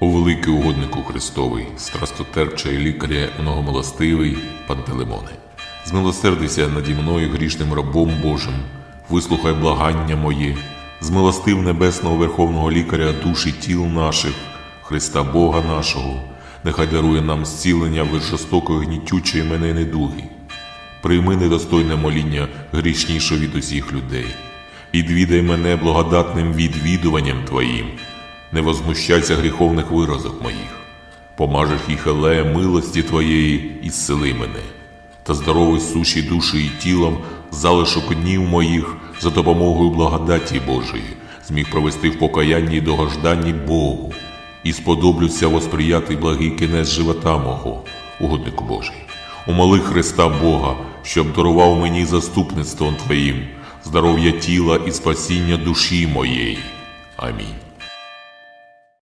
О великий угоднику Христовий, страстотерпче і лікаря многомилостивий Пантелеймоне, змилосердися наді мною грішним рабом Божим, вислухай благання моє, змилостив небесного верховного лікаря душі тіл наших, Христа Бога нашого, нехай дарує нам зцілення від жорстокої гнітючої мене недуги. Прийми недостойне моління грішніше від усіх людей. Відвідай мене благодатним відвідуванням Твоїм, не возмущайся гріховних виразок моїх. Помажеш їх елеєм милості Твоєї і зцели мене, та здоровий суші душі і тілом залишок днів моїх за допомогою благодаті Божої, зміг провести в покаянні й догожданні Богу, і сподоблюся восприяти благий кінець живота мого, угоднику Божий. Умоли Христа Бога, щоб дарував мені заступництвом Твоїм, здоров'я тіла і спасіння душі моєї. Амінь.